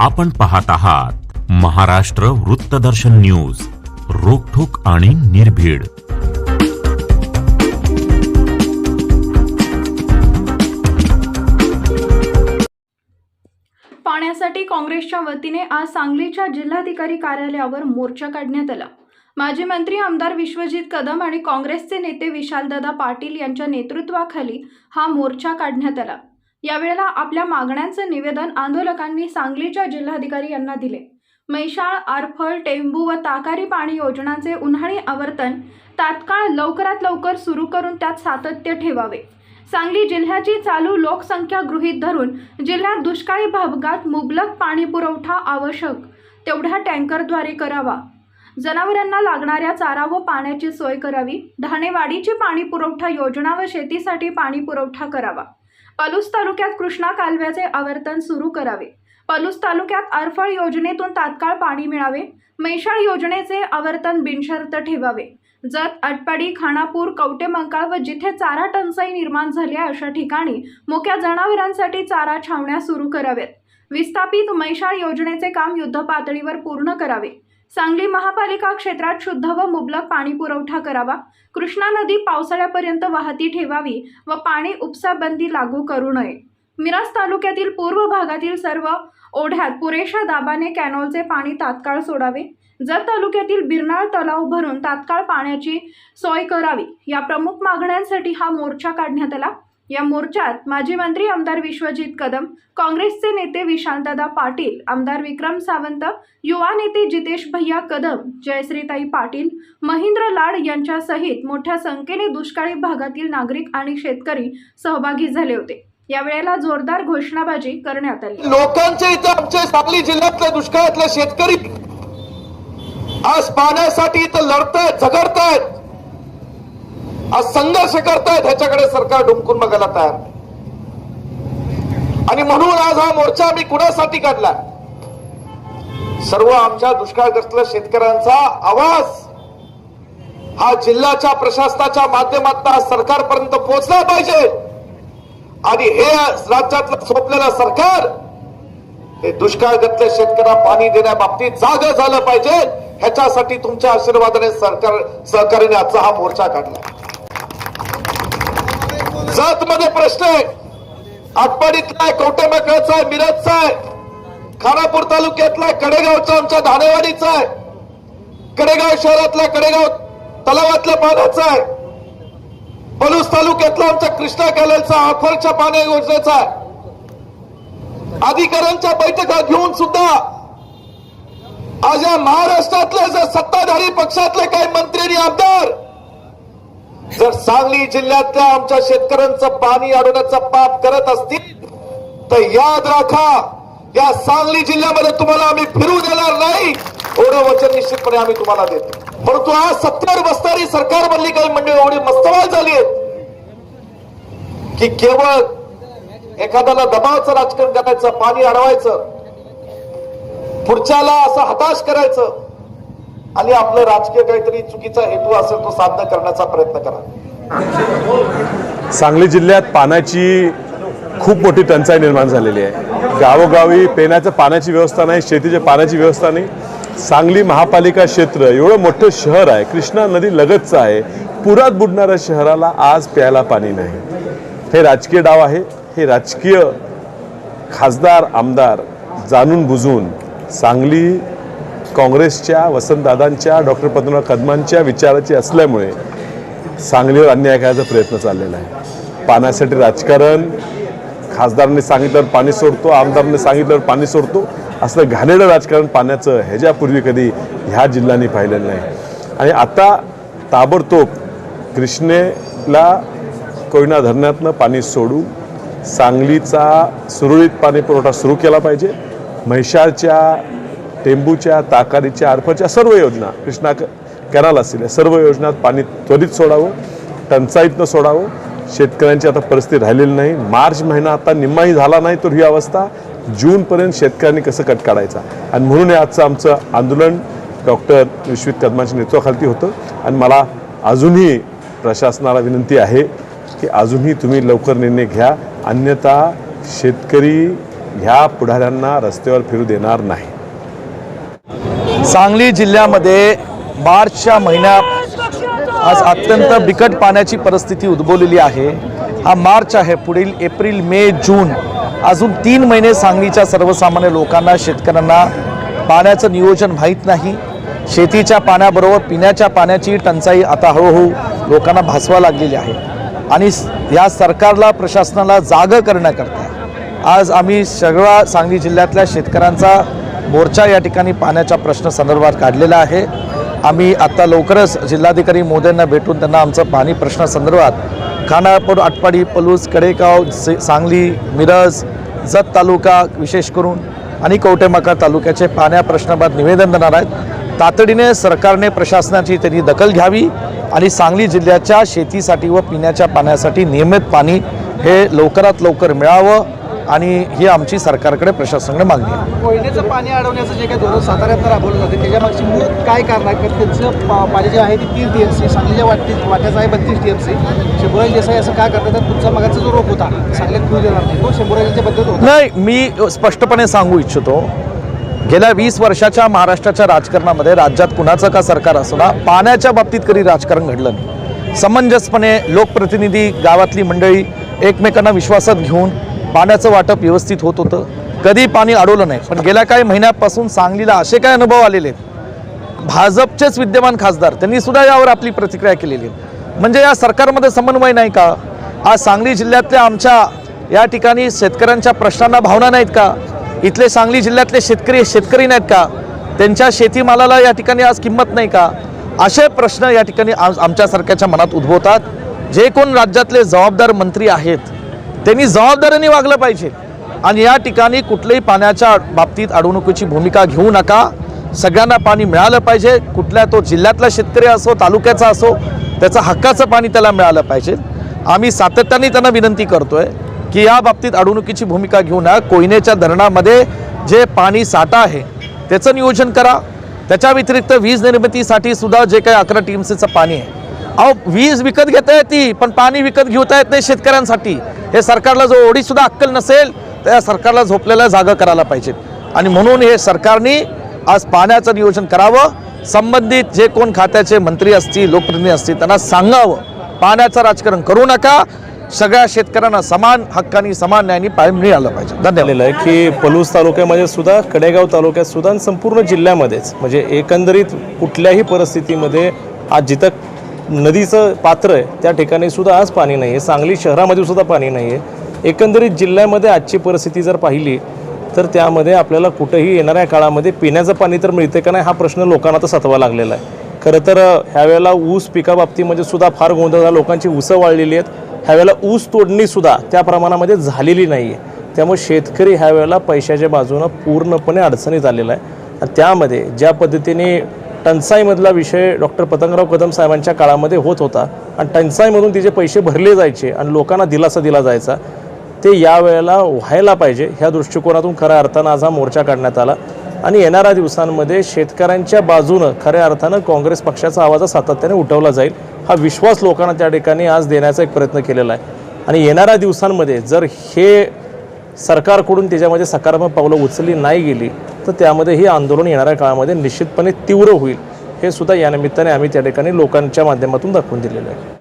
आपण पाहत आहात महाराष्ट्र वृत्तदर्शन न्यूज रोखोक आणि निर्भीड. पाण्यासाठी काँग्रेसच्या वतीने आज सांगलीच्या जिल्हाधिकारी कार्यालयावर मोर्चा काढण्यात आला. माजी मंत्री आमदार विश्वजित कदम आणि काँग्रेसचे नेते विशालदादा पाटील यांच्या नेतृत्वाखाली हा मोर्चा काढण्यात आला. यावेळेला आपल्या मागण्यांचे निवेदन आंदोलकांनी सांगलीच्या जिल्हाधिकारी यांना दिले. मैशाळ आरफळ टेंबू व ताकारी पाणी योजनांचे उन्हाळी आवर्तन तात्काळ लवकरात लवकर सुरू करून त्यात सातत्य ठेवावे. सांगली जिल्ह्याची चालू लोकसंख्या गृहीत धरून जिल्ह्यात दुष्काळी भागात मुबलक पाणी पुरवठा आवश्यक तेवढ्या टँकरद्वारे करावा. जनावरांना लागणाऱ्या चारा व पाण्याची सोय करावी. धाणेवाडीची पाणी पुरवठा योजना व शेतीसाठी पाणी पुरवठा करावा. पलूस तालुक्यात कृष्णा कालव्याचे आवर्तन सुरू करावे. पलूस तालुक्यात आरफळ योजनेतून तात्काळ पाणी मिळावे. मैशाळ योजनेचे आवर्तन बिनशर्त ठेवावे. जत अटपाडी खानापूर कवटेमंकाळ व जिथे चारा टंचाई निर्माण झाली आहे अशा ठिकाणी मोक्या जनावरांसाठी चारा छावण्या सुरू कराव्यात. विस्थापित मैशाळ योजनेचे काम युद्धपातळीवर पूर्ण करावे. सांगली महापालिका क्षेत्रात शुद्ध व मुबलक पाणी पुरवठा करावा. कृष्णा नदी पावसाळ्यापर्यंत वाहती ठेवावी व पाणी उपसा बंदी लागू करू नये. मिरज तालुक्यातील पूर्व भागातील सर्व ओढ्यात पुरेशा दाबाने कॅनॉलचे पाणी तात्काळ सोडावे. जत तालुक्यातील बिरनाळ तलाव भरून तात्काळ पाण्याची सोय करावी. या प्रमुख मागण्यांसाठी हा मोर्चा काढण्यात आला. या मोर्चात माजी मंत्री आमदार विश्वजित कदम काँग्रेसचे नेते विशांतदा पाटील आमदार विक्रम सावंत युवा नेते जितेश भैया कदम जयश्रीताई पाटील महेंद्र लाड यांच्यासहित मोठ्या संख्येने दुष्काळी भागातील नागरिक आणि शेतकरी सहभागी झाले होते. यावेळेला जोरदार घोषणाबाजी करण्यात आली. लोकांच्या इथं आमच्या सांगली जिल्ह्यातल्या दुष्काळातले शेतकरी आज पाण्यासाठी इथं लढतायत झगडतायत. आज संघर्ष करतायत ह्याच्याकडे सरकार डुंकून बघायला तयार नाही. आणि म्हणून आज हा मोर्चा आम्ही कुणासाठी काढला? सर्व आमच्या दुष्काळग्रस्त शेतकऱ्यांचा आवाज हा जिल्ह्याच्या प्रशासनाच्या माध्यमातून आज सरकारपर्यंत पोहोचला पाहिजे. आणि हे राज्यातलं सोपलेलं सरकार हे दुष्काळग्रस्त शेतकऱ्यांना पाणी देण्याबाबतीत जाग झालं पाहिजे. ह्याच्यासाठी तुमच्या आशीर्वादाने सरकार सहकार्याने आजचा हा मोर्चा काढला. जात मध्ये प्रश्न आहे. आटपाडीतला आहे कवटेमकळचा आहे मिरजचा आहे. खानापूर तालुक्यातला कडेगावचा आमच्या धानेवाडीचा आहे. कडेगाव शहरातल्या कडेगाव तलावातल्या पाण्याचा आहे. पलूस तालुक्यातला आमच्या कृष्णा कॅलेलचा आखरच्या पाणी योजनेचा आहे. अधिकाऱ्यांच्या बैठका घेऊन सुद्धा आज या महाराष्ट्रातले जर सत्ताधारी पक्षातले काही मंत्री आणि आमदार जर सांगली जिल्ह्यातल्या आमच्या शेतकऱ्यांचं पाणी अडवण्याचा पाप करत असतील तर याद राखा या सांगली जिल्ह्यामध्ये तुम्हाला आम्ही फिरू देणार नाही. एवढं वचन निश्चितपणे आम्ही तुम्हाला देतो. परंतु आज सत्तेवर बसणारी सरकार बनली काही मंडळी एवढी मस्तवाल झाली आहेत की केवळ एखाद्याला दबावाचं राजकारण करायचं पाणी अडवायचं पुढच्याला असं हताश करायचं आणि आपलं राजकीय काहीतरी चुकीचा हेतू असेल तो साध्य करण्याचा प्रयत्न करा. सांगली जिल्ह्यात पाण्याची खूप मोठी टंचाई निर्माण झालेली आहे. गावोगावी पेण्याचं पाण्याची व्यवस्था नाही शेतीच्या पाण्याची व्यवस्था नाही. सांगली महापालिका क्षेत्र एवढं मोठं शहर आहे कृष्णा नदी लगतचं आहे. पुरात बुडणाऱ्या शहराला आज प्यायला पाणी नाही. हे राजकीय डाव आहे हे राजकीय खासदार आमदार जाणून बुजून सांगली काँग्रेसच्या वसंतदादांच्या डॉक्टर पद्मनाभ कदमांच्या विचाराची असल्यामुळे सांगलीवर अन्याय करायचा प्रयत्न चाललेला आहे. पाण्यासाठी राजकारण खासदारांनी सांगितल्यावर पाणी सोडतो आमदारांनी सांगितल्यावर पाणी सोडतो असलं घाणेरडं राजकारण पाण्याचं ह्याच्यापूर्वी कधी ह्या जिल्ह्यांनी पाहिलेलं नाही. आणि आता ताबडतोब कृष्णेला कोयना धरणातनं पाणी सोडून सांगलीचा सुरळीत पाणी पुरवठा सुरू केला पाहिजे. म्हैशाळच्या टेंबूच्या ताकारीच्या आरफाच्या सर्व योजना कृष्णा क- कॅनाल असतील. या सर्व योजनात पाणी त्वरित सोडावं टंचाईतनं सोडावं. शेतकऱ्यांची आता परिस्थिती राहिलेली नाही. मार्च महिना आता निम्माही झाला नाही तर ही अवस्था. जूनपर्यंत शेतकऱ्यांनी कसं कट काढायचा? आणि म्हणून हे आजचं आमचं आंदोलन डॉक्टर विश्वित कदमांच्या नेतृत्वाखालती होतं. आणि मला अजूनही प्रशासनाला विनंती आहे की अजूनही तुम्ही लवकर निर्णय घ्या. अन्यथा शेतकरी ह्या पुढाऱ्यांना रस्त्यावर फिरू देणार नाही. सांगली जिल्ह्यामध्ये मार्चच्या महिन्यात आज अत्यंत बिकट पाण्याची परिस्थिती उद्भवलेली आहे. हा मार्च आहे. पुढील एप्रिल मे जून अजून तीन महिने सांगलीच्या सर्वसामान्य लोकांना शेतकऱ्यांना पाण्याचं नियोजन माहीत नाही. शेतीच्या पाण्याबरोबर पिण्याच्या पाण्याची टंचाई आता हळूहळू लोकांना भासवा लागलेली आहे. आणि या सरकारला प्रशासनाला जागं करण्याकरता आज आम्ही सगळा सांगली जिल्ह्यातल्या शेतकऱ्यांचा मोर्चा या ठिकाणी पाण्याच्या प्रश्न संदर्भात काढलेला आहे. आम्ही आत्ता लवकरच जिल्हाधिकारी मोदयांना भेटून त्यांना आमचं पाणी प्रश्नासंदर्भात खानापूर आटपाडी पलूस कडेगाव सांगली मिरज जत तालुका विशेष करून आणि कवटेमाका तालुक्याचे पाण्या प्रश्नाबाबत निवेदन देणार आहेत. तातडीने सरकारने प्रशासनाची त्यांनी दखल घ्यावी आणि सांगली जिल्ह्याच्या शेतीसाठी व पिण्याच्या पाण्यासाठी नियमित पाणी हे लवकरात लवकर मिळावं. आणि ही आमची सरकारकडे प्रशासनाकडे मागणी आहे. कोयनेचं पाणी अडवण्याचं जे काही धोरण साताऱ्यात राबवलं जाते त्याच्या मागची मूळ काय कारण आहे? की त्यांचं पाणी जे आहे ते तीन टी एम सी सांगलीच्या वाटतील वाट्याचं आहे बत्तीस T M C Shambhuraj Desai असं का करतात? तर तुमचा मगाचा जो रोप होता सांगल्यात घेऊ देणार नाही. तो शंभराजांच्या होता. नाही मी स्पष्टपणे सांगू इच्छितो गेल्या वीस वर्षाच्या महाराष्ट्राच्या राजकारणामध्ये राज्यात कुणाचं का सरकार असो ना पाण्याच्या बाबतीत कधी राजकारण घडलं नाही. समंजसपणे लोकप्रतिनिधी गावातली मंडळी एकमेकांना विश्वासात घेऊन पाण्याचं वाटप व्यवस्थित होत होतं. कधी पाणी अडवलं नाही. पण गेल्या काही महिन्यापासून सांगलीला असे काय अनुभव आलेले आहेत. भाजपचेच विद्यमान खासदार त्यांनी सुद्धा यावर आपली प्रतिक्रिया केलेली आहे. म्हणजे या सरकारमध्ये समन्वय नाही का? आज सांगली जिल्ह्यातल्या आमच्या या ठिकाणी शेतकऱ्यांच्या प्रश्नांना भावना नाहीत का? इथले सांगली जिल्ह्यातले शेतकरी शेतकरी नाहीत का? त्यांच्या शेतीमालाला या ठिकाणी आज किंमत नाही का? असे प्रश्न या ठिकाणी आज आमच्यासारख्याच्या मनात उद्भवतात. जे कोण राज्यातले जबाबदार मंत्री आहेत त्यांनी जबाबदारीने वागलं पाहिजे. आणि या ठिकाणी कुठल्याही पाण्याच्या बाबतीत अडवणुकीची भूमिका घेऊ नका. सगळ्यांना पाणी मिळालं पाहिजे. कुठल्या तो जिल्ह्यातला शेतकरी असो तालुक्याचा असो त्याचं हक्काचं पाणी त्याला मिळालं पाहिजे. आम्ही सातत्याने त्यांना विनंती करतोय की या बाबतीत अडवणुकीची भूमिका घेऊ नका. कोयनेच्या धरणामध्ये जे पाणी साठा आहे त्याचं नियोजन करा. त्याच्या व्यतिरिक्त वीज निर्मितीसाठी सुद्धा जे काही अकरा टीएमसीचं पाणी आहे अहो वीज विकत घेता येते पण पाणी विकत घेता येत नाही शेतकऱ्यांसाठी. हे सरकारला जो ओढीसुद्धा अक्कल नसेल तर या सरकारला झोपलेल्या जागा करायला पाहिजेत. आणि म्हणून हे सरकारने आज पाण्याचं नियोजन करावं संबंधित जे कोण खात्याचे मंत्री असतील लोकप्रतिनिधी असतील त्यांना सांगावं. पाण्याचं राजकारण करू नका. सगळ्या शेतकऱ्यांना समान हक्कानी समान न्यायाने पाय मिळालं पाहिजे. धन्यवाद. आहे की पलूस तालुक्यामध्ये सुद्धा कडेगाव तालुक्यात सुद्धा संपूर्ण जिल्ह्यामध्येच म्हणजे एकंदरीत कुठल्याही परिस्थितीमध्ये आज जिथं नदीचं पात्र आहे. त्या ठिकाणी सुद्धा आज पाणी नाही आहे. सांगली शहरामध्ये सुद्धा पाणी नाही आहे. एकंदरीत जिल्ह्यामध्ये आजची परिस्थिती जर पाहिली तर त्यामध्ये आपल्याला कुठंही येणाऱ्या काळामध्ये पिण्याचं पाणी तर मिळते का नाही हा प्रश्न लोकांना तर सतवा लागलेला आहे. खरं तर ह्यावेळेला ऊस पिकाबाबतीमध्ये सुद्धा फार गोंधळ झाला लोकांची ऊसं वाढलेली आहेत. ह्यावेळेला ऊस तोडणीसुद्धा त्या प्रमाणामध्ये झालेली नाही आहे त्यामुळे शेतकरी ह्या वेळेला पैशाच्या बाजूनं पूर्णपणे अडचणीत आलेला आहे. आणि त्यामध्ये ज्या पद्धतीने टंचाईमधला विषय डॉक्टर पतंगराव कदम साहेबांच्या काळामध्ये होत होता. आणि टंचाईमधून तिचे पैसे भरले जायचे आणि लोकांना दिलासा दिला जायचा. ते यावेळेला व्हायला पाहिजे ह्या दृष्टिकोनातून खऱ्या अर्थानं आज हा मोर्चा काढण्यात आला. आणि येणाऱ्या दिवसांमध्ये शेतकऱ्यांच्या बाजूनं खऱ्या अर्थानं काँग्रेस पक्षाचा आवाज सातत्याने उठवला जाईल हा विश्वास लोकांना त्या ठिकाणी आज देण्याचा एक प्रयत्न केलेला आहे. आणि येणाऱ्या दिवसांमध्ये जर हे सरकारकडून त्याच्यामध्ये सकारात्मक पावलं उचलली नाही गेली तर त्यामध्ये हे आंदोलन येणाऱ्या काळामध्ये निश्चितपणे तीव्र होईल हे सुद्धा यानिमित्ताने आम्ही त्या ठिकाणी लोकांच्या माध्यमातून दाखवून दिलेलं आहे.